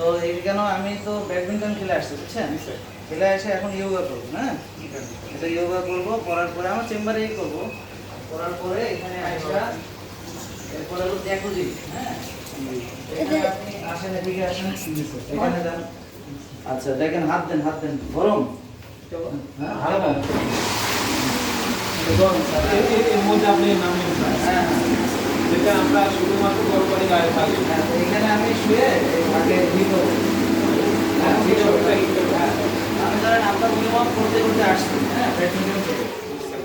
তো এইখানে আমি তো ব্যাডমিন্টন খেলে আসছি বুঝছেন? খেলে এসে এখন ইয়োগা করব হ্যাঁ? এটা ইয়োগা করব করার পরে আমার চেম্বারেই করব। করার পরে এখানে আসা এরপরে হলো জ্যাকুজি হ্যাঁ? এখানে আপনি আসেন এদিকে আসেন। এখানে যান। আচ্ছা দেখেন হাত দেন হাত দেন গরম। হ্যাঁ। হ্যাঁ? হ্যাঁ আমরা শুধুমাত্র গরম পানি গায়ে থাকি হ্যাঁ, তো এখানে আমি শুয়ে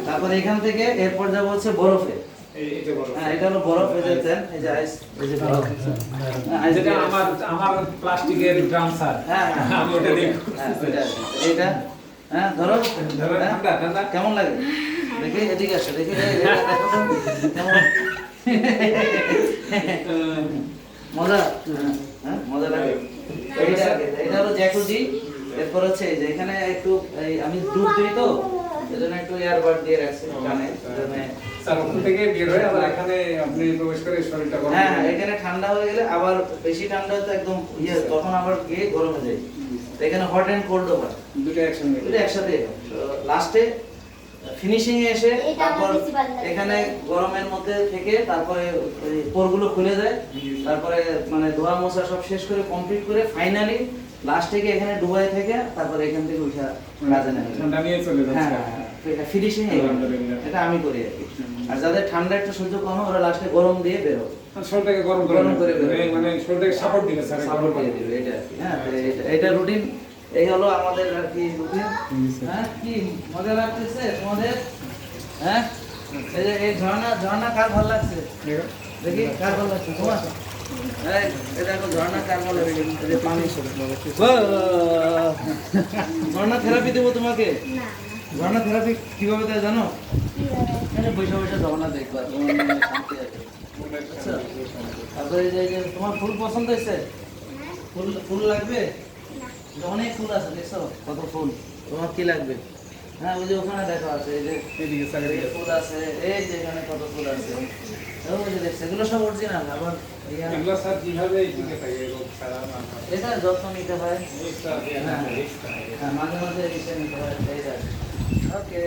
তারপর এখান থেকে এরপর যাব হচ্ছে বরফে। এই- এই যে বরফ। হ্যাঁ এটা হলো বরফ এই যে এই যে আইস এই যে বরফ। আইস যেটা দিয়ে- আমার আমার প্লাস্টিকের ড্রাম স্যার। হ্যাঁ আমি ওটা দিয়ে হ্যাঁ ধরো। ধরো, ঠান্ডা, ঠান্ডা। কেমন লাগে? দেখি এদিকে আসো দেখি। কেমন? মজা? হ্যাঁ মজা লাগে। এইটা এটা হলো জ্যাকুজি এরপর হচ্ছে যে এখানে একটু আমি দুধ দিই তো এজন্য একটু এয়ারবাড দিয়ে রাখছি কানে। স্যার ওখান থেকে বের হয়ে আবার এখানে আপনি প্রবেশ করে শরীরটা গরম হ্যাঁ এখানে ঠান্ডা হয়ে গেলে আবার বেশি ঠান্ডা একদম ইয়ে তখন আবার গিয়ে গরম হয়ে যায়। এখানে হট অ্যান্ড কোল্ড ওভার দুটো একসঙ্গে। একসাথে। লাস্টে ফিনিশিং এ এসে এটা তারপর। এখানে গরমের মধ্যে থেকে তারপরে ওই পোরগুলো খুলে যায় তারপরে মানে ধোয়া মোছা সব শেষ করে কমপ্লিট করে ফাইনালি লাস্ট থেকে এখানে ডুবাই থেকে তারপরে এখান থেকে উঠা কাজে নিয়ে চলে হ্যাঁ যাচ্ছে এটা ফিনিশিং। এটা আমি করি আর কি। আর যাদের ঠান্ডা একটু সহ্য কম ওরা লাস্টে গরম দিয়ে বেরো শরীরটাকে গরম করে গরম করে নেবে। মানে শরীরটাকে সাপোর্ট দিবে স্যার। সাপোর্ট দিয়ে দিবে এটা আর কি। হ্যাঁ এটা- এটা রুটিন এই হলো আমাদের আর কি হ্যাঁ কি মজা লাগতেছে তোমাদের? হ্যাঁ? এই যে ঝর্ণা ঝর্ণা কার ভালো লাগছে? দেখি কার ভালো লাগছে? তোমার? ঝর্ণা কার ভালো লাগছে? এই যে পানি। ঝর্ণা থেরাপি দেবো তোমাকে? ঝর্ণা থেরাপি কীভাবে দেয় জানো? বসে বসে ঝর্ণা দেখবা শান্তি আছে। আচ্ছা তারপরে তোমার ফুল পছন্দ হয়েছে? ফুল ফুল লাগবে? অনেক ফুল আছে দেখছ? কত ফুল? তোমার কি লাগবে? হ্যাঁ ওই যে ওখানে দেখা আছে এই যে এদিকে। ফুল আছে এই যে এখানে কত ফুল আছে। ওই যে দেখছ এগুলো সব অরিজিনাল আবার এগুলো স্যার কীভাবে টিকে থাকে এগুলো ছাড়া এটা যত্ন নিতে হয়। এক্সট্রা। হ্যাঁ মাঝে মাঝে এসে নিতে হয় ওকে